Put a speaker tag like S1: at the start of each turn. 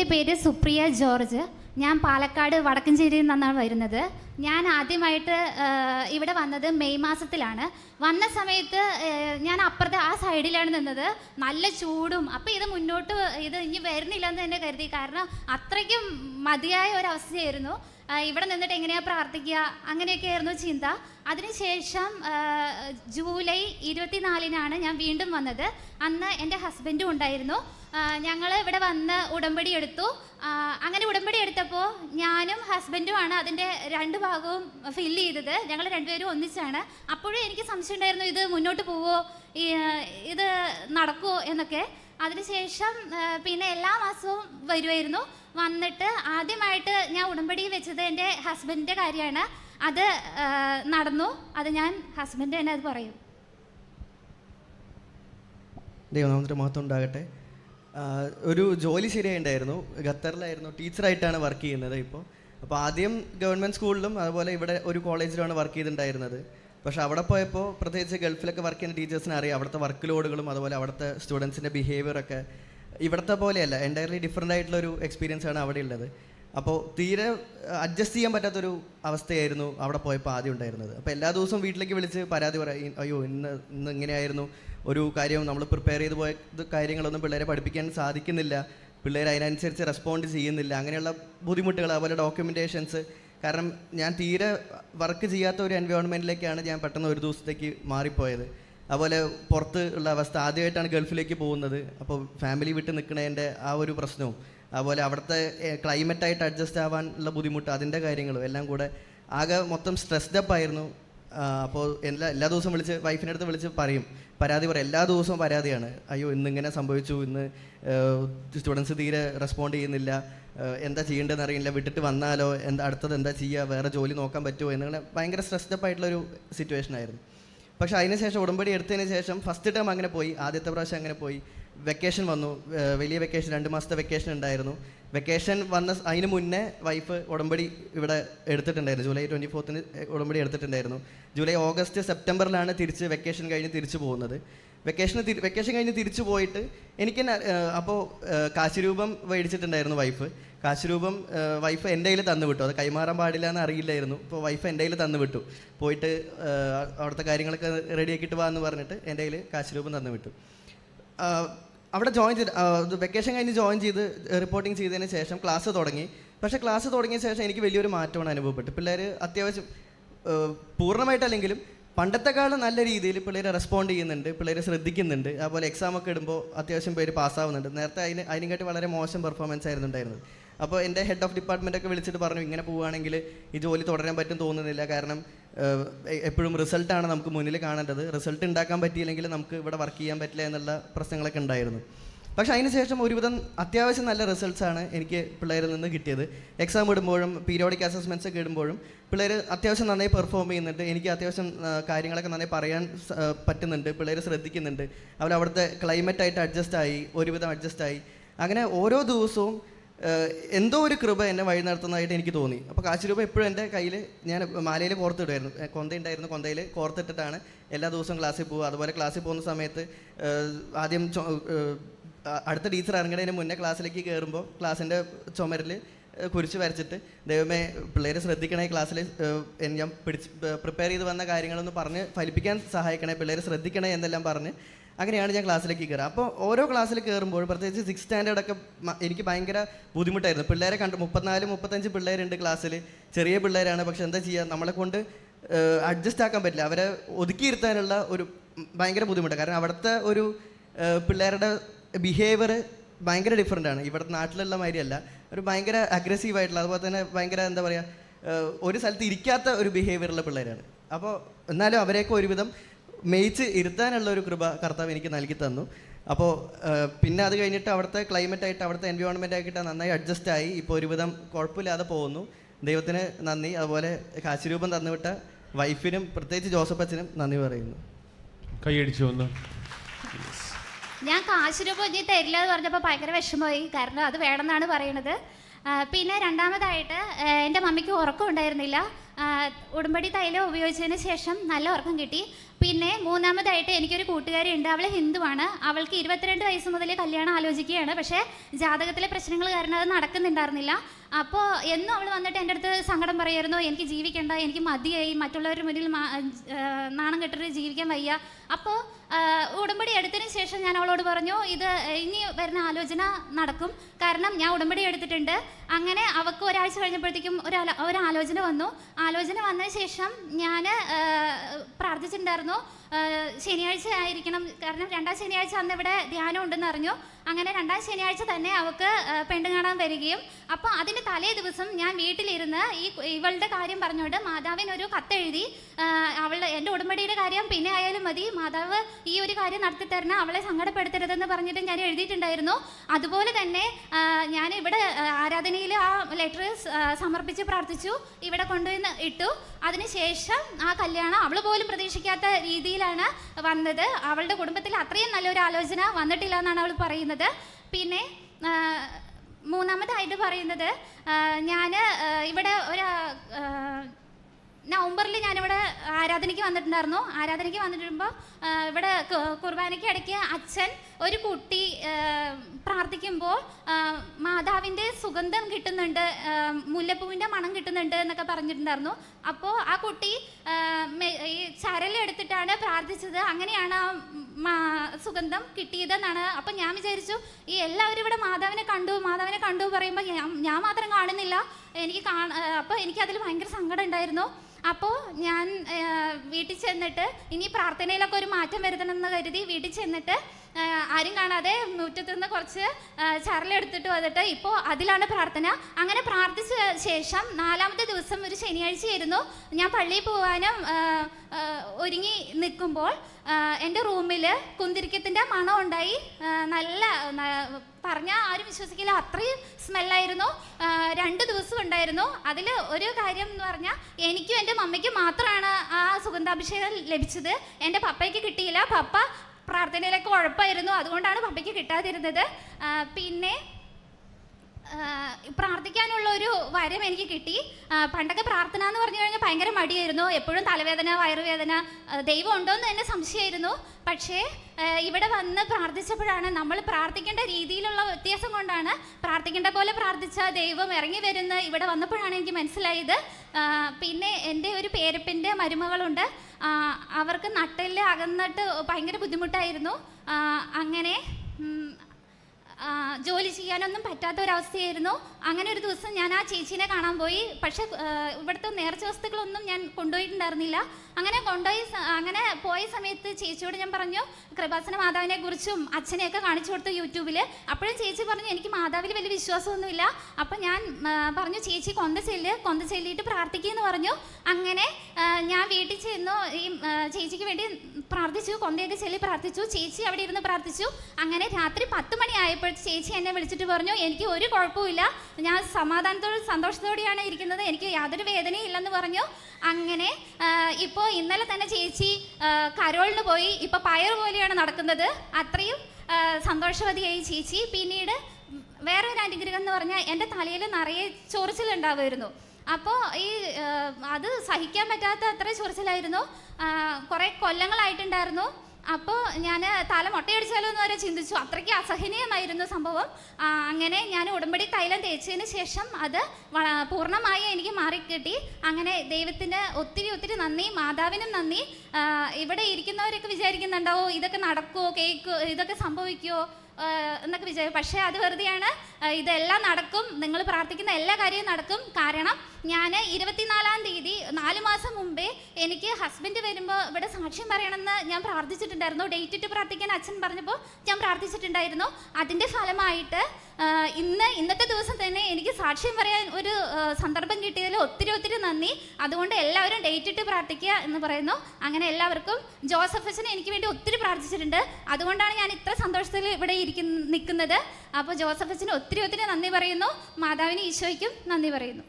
S1: എന്റെ പേര് സുപ്രിയ ജോർജ്. ഞാൻ പാലക്കാട് വടക്കഞ്ചേരിയിൽ നിന്നാണ് വരുന്നത്. ഞാൻ ആദ്യമായിട്ട് ഇവിടെ വന്നത് മെയ് മാസത്തിലാണ്. വന്ന സമയത്ത് ഞാൻ അപ്പുറത്തെ ആ സൈഡിലാണ് നിന്നത്. നല്ല ചൂടും. അപ്പോൾ ഇത് മുന്നോട്ട് ഇത് ഇനി വരുന്നില്ല എന്ന് തന്നെ കരുതി. കാരണം അത്രയ്ക്കും മതിയായ ഒരു അവസ്ഥയായിരുന്നു. ഇവിടെ നിന്നിട്ട് എങ്ങനെയാണ് പ്രാർത്ഥിക്കുക? അങ്ങനെയൊക്കെ ആയിരുന്നു ചിന്ത. അതിനുശേഷം ജൂലൈ ഇരുപത്തിനാലിനാണ് ഞാൻ വീണ്ടും വന്നത്. അന്ന് എന്റെ ഹസ്ബൻഡും ഉണ്ടായിരുന്നു. ഞങ്ങൾ ഇവിടെ വന്ന് ഉടമ്പടി എടുത്തു. അങ്ങനെ ഉടമ്പടി എടുത്തപ്പോൾ ഞാനും ഹസ്ബൻഡുമാണ് അതിന്റെ രണ്ട് ഭാഗവും ഫില്ല് ചെയ്തത്. ഞങ്ങൾ രണ്ടുപേരും ഒന്നിച്ചാണ്. അപ്പോഴും എനിക്ക് സംശയം ഉണ്ടായിരുന്നു ഇത് മുന്നോട്ട് പോവോ ഇത് നടക്കുമോ എന്നൊക്കെ. അതിനുശേഷം പിന്നെ എല്ലാ മാസവും വരുമായിരുന്നു വന്നിട്ട് ആദ്യമായിട്ട് ഞാൻ ഉടമ്പടി വെച്ചത് എന്റെ ഹസ്ബൻഡിന്റെ കാര്യമാണ്. അത് നടന്നു. അത് ഞാൻ ഹസ്ബൻഡ് തന്നെ അത് പറയും.
S2: ദൈവനാമത്തിന് മഹത്വം ഉണ്ടാകട്ടെ. ഒരു ജോലി ശരിയായിട്ടുണ്ടായിരുന്നു ഖത്തറിലായിരുന്നു. ടീച്ചറായിട്ടാണ് വർക്ക് ചെയ്യുന്നത് ഇപ്പോൾ അപ്പോൾ ആദ്യം ഗവൺമെന്റ് സ്കൂളിലും അതുപോലെ ഇവിടെ ഒരു കോളേജിലുമാണ് വർക്ക് ചെയ്തിട്ടുണ്ടായിരുന്നത് പക്ഷേ അവിടെ പോയപ്പോൾ പ്രത്യേകിച്ച് ഗൾഫിലൊക്കെ വർക്ക് ചെയ്യുന്ന ടീച്ചേഴ്സിനെ അറിയാം. അവിടുത്തെ വർക്ക് ലോഡുകളും അതുപോലെ അവിടുത്തെ സ്റ്റുഡൻസിന്റെ ബിഹേവിയറൊക്കെ ഇവിടുത്തെ പോലെയല്ല. എന്റയർലി ഡിഫറെന്റ് ആയിട്ടുള്ള ഒരു എക്സ്പീരിയൻസ് ആണ് അവിടെ ഉള്ളത്. അപ്പോൾ തീരെ അഡ്ജസ്റ്റ് ചെയ്യാൻ പറ്റാത്തൊരു അവസ്ഥയായിരുന്നു അവിടെ പോയപ്പോൾ ആദ്യം ഉണ്ടായിരുന്നത്. അപ്പോൾ എല്ലാ ദിവസവും വീട്ടിലേക്ക് വിളിച്ച് പരാതി പറയും അയ്യോ ഇന്ന് ഇന്ന് ഇങ്ങനെയായിരുന്നു. ഒരു കാര്യം നമ്മൾ പ്രിപ്പയർ ചെയ്ത് പോയ കാര്യങ്ങളൊന്നും പിള്ളേരെ പഠിപ്പിക്കാൻ സാധിക്കുന്നില്ല. പിള്ളേർ അതിനനുസരിച്ച് റെസ്പോണ്ട് ചെയ്യുന്നില്ല. അങ്ങനെയുള്ള ബുദ്ധിമുട്ടുകൾ അതുപോലെ ഡോക്യുമെന്റേഷൻസ് കാരണം ഞാൻ തീരെ വർക്ക് ചെയ്യാത്ത ഒരു എൻവയോൺമെന്റിലേക്കാണ് ഞാൻ പെട്ടെന്ന് ഒരു ദിവസത്തേക്ക് മാറിപ്പോയത്. അതുപോലെ പുറത്ത് ഉള്ള അവസ്ഥ ആദ്യമായിട്ടാണ് ഗൾഫിലേക്ക് പോകുന്നത്. അപ്പോൾ ഫാമിലി വിട്ട് നിൽക്കുന്നതിന്റെ ആ ഒരു പ്രശ്നവും. അതുപോലെ അവിടുത്തെ ക്ലൈമറ്റായിട്ട് അഡ്ജസ്റ്റ് ആവാനുള്ള ബുദ്ധിമുട്ട് അതിന്റെ കാര്യങ്ങളും എല്ലാം കൂടെ ആകെ മൊത്തം സ്ട്രെസ്ഡ് അപ്പ് ആയിരുന്നു. അപ്പോൾ എല്ലാ എല്ലാ ദിവസവും വിളിച്ച് വൈഫിന്റെ അടുത്ത് വിളിച്ച് പറയും. പരാതി പറയും. എല്ലാ ദിവസവും പരാതിയാണ്. അയ്യോ ഇന്നിങ്ങനെ സംഭവിച്ചു. ഇന്ന് സ്റ്റുഡൻസ് തീരെ റെസ്പോണ്ട് ചെയ്യുന്നില്ല. എന്താ ചെയ്യേണ്ടതെന്ന് അറിയില്ല. വിട്ടിട്ട് വന്നാലോ? എന്താ അടുത്തത് എന്താ ചെയ്യുക വേറെ ജോലി നോക്കാൻ പറ്റുമോ? എന്നിങ്ങനെ ഭയങ്കര സ്ട്രെസ്ഡ് അപ്പ് ആയിട്ടുള്ളൊരു സിറ്റുവേഷൻ ആയിരുന്നു. പക്ഷേ അതിനുശേഷം ഉടമ്പടി എടുത്തതിന് ശേഷം ഫസ്റ്റ് ടൈം അങ്ങനെ പോയി. ആദ്യത്തെ പ്രാവശ്യം അങ്ങനെ പോയി. വെക്കേഷൻ വന്നു. വലിയ വെക്കേഷൻ രണ്ട് മാസത്തെ വെക്കേഷൻ ഉണ്ടായിരുന്നു. വെക്കേഷൻ വന്ന അതിന് മുന്നേ വൈഫ് ഉടമ്പടി ഇവിടെ എടുത്തിട്ടുണ്ടായിരുന്നു. ജൂലൈ ട്വന്റി ഫോർത്തിന് ഉടമ്പടി എടുത്തിട്ടുണ്ടായിരുന്നു. ജൂലൈ ഓഗസ്റ്റ് സെപ്റ്റംബറിലാണ് തിരിച്ച് വെക്കേഷൻ കഴിഞ്ഞ് തിരിച്ചു പോകുന്നത്. വെക്കേഷൻ വെക്കേഷൻ കഴിഞ്ഞ് തിരിച്ചു പോയിട്ട് എനിക്ക് അപ്പോൾ കാശിരൂപം മേടിച്ചിട്ടുണ്ടായിരുന്നു വൈഫ് കാശിരൂപം വൈഫ് എന്റെ കയ്യിൽ തന്നു വിട്ടു. അത് കൈമാറാൻ പാടില്ല എന്ന് അറിയില്ലായിരുന്നു. ഇപ്പോൾ വൈഫ് എന്റെ കയ്യിൽ തന്നു വിട്ടു. പോയിട്ട് അവിടുത്തെ കാര്യങ്ങളൊക്കെ റെഡിയാക്കിയിട്ട് വാ എന്ന് പറഞ്ഞിട്ട് എന്റെ കയ്യിൽ കാശുരൂപം തന്നു വിട്ടു. അവിടെ ജോയിൻ ചെയ്ത് വെക്കേഷൻ കഴിഞ്ഞ് ജോയിൻ ചെയ്ത് റിപ്പോർട്ടിംഗ് ചെയ്തതിന് ശേഷം ക്ലാസ് തുടങ്ങി. പക്ഷേ ക്ലാസ് തുടങ്ങിയ ശേഷം എനിക്ക് വലിയൊരു മാറ്റമാണ് അനുഭവപ്പെട്ടു പിള്ളേർ അത്യാവശ്യം പൂർണമായിട്ടല്ലെങ്കിലും പണ്ടത്തെക്കാളും നല്ല രീതിയിൽ പിള്ളേർ റെസ്പോണ്ട് ചെയ്യുന്നുണ്ട് പിള്ളേർ ശ്രദ്ധിക്കുന്നുണ്ട്. അതുപോലെ എക്സാം ഒക്കെ ഇടുമ്പോൾ അത്യാവശ്യം പേര് പാസ്സാവുന്നുണ്ട് നേരത്തെ അതിന് അതിനെക്കാട്ടി വളരെ മോശം പെർഫോമൻസ് ആയിരുന്നു ഉണ്ടായിരുന്നത്. അപ്പോൾ എന്റെ ഹെഡ് ഓഫ് ഡിപ്പാർട്ട്മെന്റ് ഒക്കെ വിളിച്ചിട്ട് പറഞ്ഞു ഇങ്ങനെ പോവുകയാണെങ്കിൽ ഈ ജോലി തുടരാൻ പറ്റും തോന്നുന്നില്ല. കാരണം എപ്പോഴും റിസൾട്ടാണ് നമുക്ക് മുന്നിൽ കാണേണ്ടത്. റിസൾട്ട് ഉണ്ടാക്കാൻ പറ്റിയില്ലെങ്കിൽ നമുക്ക് ഇവിടെ വർക്ക് ചെയ്യാൻ പറ്റില്ല എന്നുള്ള പ്രശ്നങ്ങളൊക്കെ ഉണ്ടായിരുന്നു. പക്ഷേ അതിനുശേഷം ഒരുവിധം അത്യാവശ്യം നല്ല റിസൾട്ട്സാണ് എനിക്ക് പിള്ളേരിൽ നിന്ന് കിട്ടിയത്. എക്സാം ഇടുമ്പോഴും പീരിയോഡിക് അസസ്മെന്റ്സ് ഒക്കെ ഇടുമ്പോഴും പിള്ളേർ അത്യാവശ്യം നന്നായി പെർഫോം ചെയ്യുന്നുണ്ട്. എനിക്ക് അത്യാവശ്യം കാര്യങ്ങളൊക്കെ നന്നായി പറയാൻ പറ്റുന്നുണ്ട്. പിള്ളേർ ശ്രദ്ധിക്കുന്നുണ്ട്. അവർ അവിടുത്തെ ക്ലൈമറ്റായിട്ട് അഡ്ജസ്റ്റ് ആയി ഒരുവിധം അഡ്ജസ്റ്റ് ആയി. അങ്ങനെ ഓരോ ദിവസവും എന്തോ ഒരു കൃപ എന്നെ വഴി നടത്തുന്നതായിട്ട് എനിക്ക് തോന്നി. അപ്പോൾ കാശ് രൂപ എപ്പോഴും എന്റെ കയ്യിൽ ഞാൻ മാലയിൽ കോർത്തിടുമായിരുന്നു. ഏഹ് കൊന്ത ഉണ്ടായിരുന്നു കൊന്തയിൽ കോർത്തിട്ടിട്ടാണ് എല്ലാ ദിവസവും ക്ലാസ്സിൽ പോകുക അതുപോലെ ക്ലാസ്സിൽ പോകുന്ന സമയത്ത് ആദ്യം അടുത്ത ടീച്ചർ ഇറങ്ങുന്നതിന് മുന്നേ ക്ലാസ്സിലേക്ക് കയറുമ്പോൾ ക്ലാസ്സിന്റെ ചുമരിൽ കുരിച്ച് വരച്ചിട്ട് ദൈവമേ പിള്ളേരെ ശ്രദ്ധിക്കണേ ക്ലാസ്സിൽ ഞാൻ പിടിച്ച് പ്രിപ്പയർ ചെയ്ത് വന്ന കാര്യങ്ങളൊന്ന് പറഞ്ഞ് ഫലിപ്പിക്കാൻ സഹായിക്കണേ പിള്ളേരെ ശ്രദ്ധിക്കണേ എന്നെല്ലാം പറഞ്ഞ് അങ്ങനെയാണ് ഞാൻ ക്ലാസ്സിലേക്ക് കയറുക. അപ്പോൾ ഓരോ ക്ലാസ്സിൽ കയറുമ്പോൾ പ്രത്യേകിച്ച് സിക്സ് സ്റ്റാൻഡേർഡൊക്കെ എനിക്ക് ഭയങ്കര ബുദ്ധിമുട്ടായിരുന്നു. പിള്ളേരെ കണ്ട് മുപ്പത്തിനാല് മുപ്പത്തഞ്ച് പിള്ളേരുണ്ട് ക്ലാസ്സിൽ. ചെറിയ പിള്ളേരാണ്. പക്ഷെ എന്താ ചെയ്യുക? നമ്മളെ കൊണ്ട് അഡ്ജസ്റ്റ് ആക്കാൻ പറ്റില്ല. അവരെ ഒതുക്കിയിരുത്താനുള്ള ഒരു ഭയങ്കര ബുദ്ധിമുട്ടാണ്. കാരണം അവിടുത്തെ ഒരു പിള്ളേരുടെ ബിഹേവിയർ ഭയങ്കര ഡിഫറെന്റ് ആണ്. ഇവിടുത്തെ നാട്ടിലുള്ള മാതിരിയല്ല. ഒരു ഭയങ്കര അഗ്രസീവ് ആയിട്ടുള്ള അതുപോലെ തന്നെ ഭയങ്കര എന്താ പറയുക ഒരു സ്ഥലത്ത് ഇരിക്കാത്ത ഒരു ബിഹേവിയറുള്ള പിള്ളേരാണ്. അപ്പോൾ എന്നാലും അവരെയൊക്കെ ഒരുവിധം മേയിച്ച് ഇരുത്താനുള്ള ഒരു കൃപ കർത്താവ് എനിക്ക് നൽകി തന്നു. അപ്പോൾ പിന്നെ അത് കഴിഞ്ഞിട്ട് അവിടുത്തെ ക്ലൈമറ്റ് ആയിട്ട് അവിടുത്തെ എൻവയോൺമെന്റ് ആയിട്ട് നന്നായി അഡ്ജസ്റ്റ് ആയി. ഇപ്പോൾ ഒരുവിധം കുഴപ്പമില്ലാതെ പോകുന്നു. ദൈവത്തിന് നന്ദി. അതുപോലെ കാശിരൂപം തന്നുവിട്ട വൈഫിനും പ്രത്യേകിച്ച് ജോസഫ് അച്ഛനും നന്ദി പറയുന്നു.
S3: കൈയടിച്ചു വന്ന്.
S1: ഞാൻ കാശ് രൂപ ഇനി തരില്ല എന്ന് പറഞ്ഞപ്പോൾ ഭയങ്കര വിഷമമായി. കാരണം അത് വേണമെന്നാണ് പറയണത്. പിന്നെ രണ്ടാമതായിട്ട് എന്റെ മമ്മിക്ക് ഉറക്കം ഉണ്ടായിരുന്നില്ല. ഉടുമ്പടി തൈലം ഉപയോഗിച്ചതിന് ശേഷം നല്ല ഉറക്കം കിട്ടി. പിന്നെ മൂന്നാമതായിട്ട് എനിക്കൊരു കൂട്ടുകാരി ഉണ്ട് അവൾ ഹിന്ദുവാണ്. അവൾക്ക് ഇരുപത്തിരണ്ട് വയസ്സ് മുതൽ കല്യാണം ആലോചിക്കുകയാണ്. പക്ഷേ ജാതകത്തിലെ പ്രശ്നങ്ങൾ കാരണം അത് നടക്കുന്നുണ്ടായിരുന്നില്ല. അപ്പോൾ എന്നും അവൾ വന്നിട്ട് എന്റെ അടുത്ത് സങ്കടം പറയായിരുന്നു എനിക്ക് ജീവിക്കേണ്ട എനിക്ക് മതിയായി മറ്റുള്ളവരുടെ മുന്നിൽ നാണം കെട്ടിട്ട് ജീവിക്കാൻ വയ്യ. അപ്പോൾ ഉടമ്പടി എടുത്തതിന് ശേഷം ഞാൻ അവളോട് പറഞ്ഞു ഇത് ഇനി വരുന്ന ആലോചന നടക്കും. കാരണം ഞാൻ ഉടമ്പടി എടുത്തിട്ടുണ്ട്. അങ്ങനെ അവൾക്ക് ഒരാഴ്ച കഴിഞ്ഞപ്പോഴത്തേക്കും ഒരു ഒരു ആലോചന വന്നു. ആലോചന വന്നതിന് ശേഷം ഞാൻ പ്രാർത്ഥിച്ചിട്ടുണ്ടായിരുന്നു ശനിയാഴ്ച ആയിരിക്കണം. കാരണം രണ്ടാം ശനിയാഴ്ച അന്ന് ഇവിടെ ധ്യാനം ഉണ്ടെന്ന് അറിഞ്ഞു. അങ്ങനെ രണ്ടാം ശനിയാഴ്ച തന്നെ അവൾക്ക് പെണ്ണു കാണാൻ വരികയും. അപ്പോൾ അതിന്റെ തലേ ദിവസം ഞാൻ വീട്ടിലിരുന്ന് ഈ ഇവളുടെ കാര്യം പറഞ്ഞുകൊണ്ട് മാതാവിനൊരു കത്തെഴുതി അവളുടെ എന്റെ ഉടമ്പടിയുടെ കാര്യം പിന്നെ ആയാലും മതി മാതാവ് ഈ ഒരു കാര്യം നടത്തി അവളെ സങ്കടപ്പെടുത്തരുതെന്ന് പറഞ്ഞിട്ട് ഞാൻ എഴുതിയിട്ടുണ്ടായിരുന്നു. അതുപോലെ തന്നെ ഞാൻ ഇവിടെ ആരാധനയിൽ ആ ലെറ്റർ സമർപ്പിച്ച് പ്രാർത്ഥിച്ചു ഇവിടെ കൊണ്ടുവന്ന് ഇട്ടു. അതിനുശേഷം ആ കല്യാണം അവൾ പോലും പ്രതീക്ഷിക്കാത്ത രീതിയിലാണ് വന്നത്. അവളുടെ കുടുംബത്തിൽ അത്രയും നല്ലൊരു ആലോചന വന്നിട്ടില്ല എന്നാണ് അവൾ പറയുന്നത്. പിന്നെ ആ, മൂന്നാമതായിട്ട് പറയുന്നത് ഞാൻ ഇവിടെ ഒരു നവംബറിൽ ഞാനിവിടെ ആരാധനയ്ക്ക് വന്നിട്ടുണ്ടായിരുന്നു. ആരാധനയ്ക്ക് വന്നിട്ടുമ്പോൾ ഇവിടെ കുർബാനയ്ക്ക് ഇടയ്ക്ക് അച്ഛൻ ഒരു കുട്ടി പ്രാർത്ഥിക്കുമ്പോൾ മാതാവിന്റെ സുഗന്ധം കിട്ടുന്നുണ്ട് മുല്ലപ്പൂവിന്റെ മണം കിട്ടുന്നുണ്ട് എന്നൊക്കെ പറഞ്ഞിട്ടുണ്ടായിരുന്നു. അപ്പോൾ ആ കുട്ടി ഈ ചരലെടുത്തിട്ടാണ് പ്രാർത്ഥിച്ചത്. അങ്ങനെയാണ് ആ സുഗന്ധം കിട്ടിയതെന്നാണ് അപ്പം ഞാൻ വിചാരിച്ചു ഈ എല്ലാവരും ഇവിടെ മാതാവിനെ കണ്ടു മാതാവിനെ കണ്ടു പറയുമ്പോൾ ഞാൻ മാത്രം കാണുന്നില്ല. എനിക്ക് കാണ അപ്പോൾ എനിക്കതിൽ ഭയങ്കര സങ്കടം ഉണ്ടായിരുന്നു. അപ്പോൾ ഞാൻ വീട്ടിൽ ചെന്നിട്ട് ഇനി പ്രാർത്ഥനയിലൊക്കെ ഒരു മാറ്റം വരുത്തണം എന്ന് കരുതി വീട്ടിൽ ചെന്നിട്ട് ആരും കാണാതെ മുറ്റത്തു നിന്ന് കുറച്ച് ചരലെടുത്തിട്ട് വന്നിട്ട് ഇപ്പോൾ അതിലാണ് പ്രാർത്ഥന. അങ്ങനെ പ്രാർത്ഥിച്ച ശേഷം നാലാമത്തെ ദിവസം ഒരു ശനിയാഴ്ചയായിരുന്നു. ഞാൻ പള്ളിയിൽ പോകാനും ഒരുങ്ങി നിൽക്കുമ്പോൾ എന്റെ റൂമിൽ കുന്തിരിക്കത്തിന്റെ മണം ഉണ്ടായി. നല്ല പറഞ്ഞാൽ ആരും വിശ്വസിക്കില്ല. അത്രയും സ്മെല്ലായിരുന്നു. രണ്ട് ദിവസം ഉണ്ടായിരുന്നു. അതിൽ ഒരു കാര്യം എന്ന് പറഞ്ഞാൽ എനിക്കും എന്റെ മമ്മയ്ക്കും മാത്രമാണ് ആ സുഗന്ധാഭിഷേകം ലഭിച്ചത്. എന്റെ പപ്പയ്ക്ക് കിട്ടിയില്ല. പപ്പ പ്രാർത്ഥനയിലൊക്കെ ഉഴപ്പായിരുന്നു. അതുകൊണ്ടാണ് പപ്പയ്ക്ക് കിട്ടാതിരുന്നത്. പിന്നെ പ്രാർത്ഥിക്കാനുള്ള ഒരു വരം എനിക്ക് കിട്ടി. പണ്ടൊക്കെ പ്രാർത്ഥന എന്ന് പറഞ്ഞു കഴിഞ്ഞാൽ ഭയങ്കര മടിയായിരുന്നു. എപ്പോഴും തലവേദന വയറുവേദന ദൈവം ഉണ്ടോ എന്ന് തന്നെ സംശയമായിരുന്നു. പക്ഷേ ഇവിടെ വന്ന് പ്രാർത്ഥിച്ചപ്പോഴാണ് നമ്മൾ പ്രാർത്ഥിക്കേണ്ട രീതിയിലുള്ള വ്യത്യാസം കൊണ്ടാണ് പ്രാർത്ഥിക്കേണ്ട പോലെ പ്രാർത്ഥിച്ച ദൈവം ഇറങ്ങി വരുന്ന ഇവിടെ വന്നപ്പോഴാണ് എനിക്ക് മനസ്സിലായത്. പിന്നെ എന്റെ ഒരു പേരപ്പിന്റെ മരുമകളുണ്ട്. അവർക്ക് നട്ടെല്ല് അകന്നിട്ട് ഭയങ്കര ബുദ്ധിമുട്ടായിരുന്നു. അങ്ങനെ ജോലി ചെയ്യാനൊന്നും പറ്റാത്ത ഒരവസ്ഥയായിരുന്നു അങ്ങനെ ഒരു ദിവസം ഞാൻ ആ ചേച്ചീനെ കാണാൻ പോയി. പക്ഷെ ഇവിടുത്തെ നേർച്ച വസ്തുക്കളൊന്നും ഞാൻ കൊണ്ടുപോയിട്ടുണ്ടായിരുന്നില്ല. അങ്ങനെ കൊണ്ടുപോയി അങ്ങനെ പോയ സമയത്ത് ചേച്ചിയോട് ഞാൻ പറഞ്ഞു കൃപാസന മാതാവിനെ കുറിച്ചും അച്ഛനെയൊക്കെ കാണിച്ചു കൊടുത്തു യൂട്യൂബിൽ അപ്പോഴും ചേച്ചി പറഞ്ഞു എനിക്ക് മാതാവിൽ വലിയ വിശ്വാസമൊന്നുമില്ല. അപ്പം ഞാൻ പറഞ്ഞു ചേച്ചി കൊന്ത ചെല്ല് കൊന്ത ചെല്ലിയിട്ട് പ്രാർത്ഥിക്കുമെന്ന് പറഞ്ഞു. അങ്ങനെ ഞാൻ വീട്ടിൽ ചെന്നു ഈ ചേച്ചിക്ക് വേണ്ടി പ്രാർത്ഥിച്ചു കൊന്തയൊക്കെ ചെല്ലി പ്രാർത്ഥിച്ചു. ചേച്ചി അവിടെ ഇരുന്ന് പ്രാർത്ഥിച്ചു. അങ്ങനെ രാത്രി പത്ത് മണിയായപ്പോൾ ചേച്ചി എന്നെ വിളിച്ചിട്ട് പറഞ്ഞു എനിക്ക് ഒരു കുഴപ്പമില്ല ഞാൻ സമാധാനത്തോടും സന്തോഷത്തോടെയാണ് ഇരിക്കുന്നത്. എനിക്ക് യാതൊരു വേദനയും ഇല്ലെന്ന് പറഞ്ഞു. അങ്ങനെ ഇപ്പോൾ ഇന്നലെ തന്നെ ചേച്ചി കരോളിന് പോയി. ഇപ്പോൾ പയർ പോലെയാണ് നടക്കുന്നത്. അത്രയും സന്തോഷവതിയായി ചേച്ചി. പിന്നീട് വേറെ ഒരു അനുഗ്രഹം എന്ന് പറഞ്ഞാൽ എന്റെ തലയിൽ നിറയെ ചൊറിച്ചിലുണ്ടാവുമായിരുന്നു. അപ്പോൾ ഈ അത് സഹിക്കാൻ പറ്റാത്ത അത്ര ചൊറിച്ചിലായിരുന്നു. കുറേ കൊല്ലങ്ങളായിട്ടുണ്ടായിരുന്നു. അപ്പോൾ ഞാൻ തല മുട്ടയടിച്ചാലോ എന്ന് വരെ ചിന്തിച്ചു. അത്രയ്ക്ക് അസഹനീയമായിരുന്നു സംഭവം. അങ്ങനെ ഞാൻ ഉടമ്പടി തൈലം തേച്ചതിന് ശേഷം അത് പൂർണമായി എനിക്ക് മാറിക്കിട്ടി. അങ്ങനെ ദൈവത്തിന് ഒത്തിരി ഒത്തിരി നന്ദി മാതാവിനും നന്ദി. ഇവിടെ ഇരിക്കുന്നവരൊക്കെ വിചാരിക്കുന്നുണ്ടാവോ ഇതൊക്കെ നടക്കുമോ കേൾക്കുമോ ഇതൊക്കെ സംഭവിക്കുമോ എന്നൊക്കെ വിചാരിക്കും. പക്ഷേ അത് വെറുതെയാണ് ഇതെല്ലാം നടക്കും. നിങ്ങൾ പ്രാർത്ഥിക്കുന്ന എല്ലാ കാര്യവും നടക്കും. കാരണം ഞാൻ ഇരുപത്തിനാലാം തീയതി നാല് മാസം മുമ്പേ എനിക്ക് ഹസ്ബൻഡ് വരുമ്പോൾ ഇവിടെ സാക്ഷ്യം പറയണമെന്ന് ഞാൻ പ്രാർത്ഥിച്ചിട്ടുണ്ടായിരുന്നു. ഡേറ്റ് ഇട്ട് പ്രാർത്ഥിക്കാൻ അച്ഛൻ പറഞ്ഞപ്പോൾ ഞാൻ പ്രാർത്ഥിച്ചിട്ടുണ്ടായിരുന്നു. അതിന്റെ ഫലമായിട്ട് ഇന്ന് ഇന്നത്തെ ദിവസം തന്നെ എനിക്ക് സാക്ഷ്യം പറയാൻ ഒരു സന്ദർഭം കിട്ടിയതിൽ ഒത്തിരി ഒത്തിരി നന്ദി. അതുകൊണ്ട് എല്ലാവരും ഡേറ്റ് ഇട്ട് പ്രാർത്ഥിക്കുക എന്ന് പറയുന്നു. അങ്ങനെ എല്ലാവർക്കും ജോസഫ് അച്ഛൻ എനിക്ക് വേണ്ടി ഒത്തിരി പ്രാർത്ഥിച്ചിട്ടുണ്ട്. അതുകൊണ്ടാണ് ഞാൻ ഇത്ര സന്തോഷത്തിൽ ഇവിടെ ഇരിക്കുന്ന നിൽക്കുന്നത്. അപ്പോൾ ജോസഫസിന് ഒത്തിരി ഒത്തിരി നന്ദി പറയുന്നു. മാതാവിന് ഈശോയ്ക്കും നന്ദി പറയുന്നു.